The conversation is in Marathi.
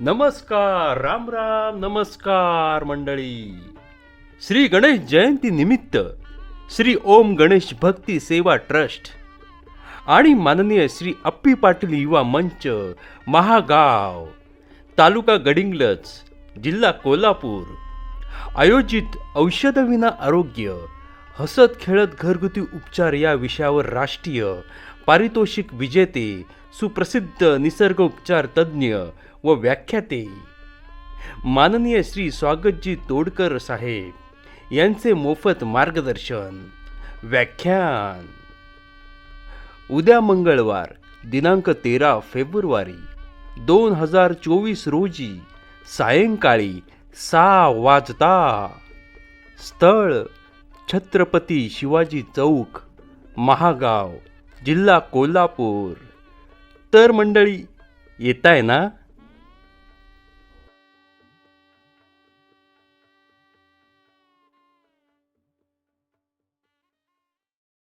नमस्कार राम राम नमस्कार मंडळी. श्री गणेश जयंती निमित्त श्री ओम गणेश भक्ती सेवा ट्रस्ट आणि माननीय श्री अप्पी पाटील युवा मंच महागाव तालुका गडिंगलच जिल्हा कोल्हापूर. आयोजित औषधविना आरोग्य हसत खेळत घरगुती उपचार या विषयावर राष्ट्रीय पारितोषिक विजेते सुप्रसिद्ध निसर्ग उपचार तज्ज्ञ व व्याख्याते. माननीय श्री स्वागतजी तोडकर साहेब यांचे मोफत मार्गदर्शन. व्याख्यान. उद्या मंगळवार दिनांक तेरा फेब्रुवारी दोन हजार चोवीस रोजी सायंकाळी सहा वाजता स्थळ छत्रपती शिवाजी चौक महागाव. जिल्हा कोल्हापूर. तर मंडळी येत आहे ना?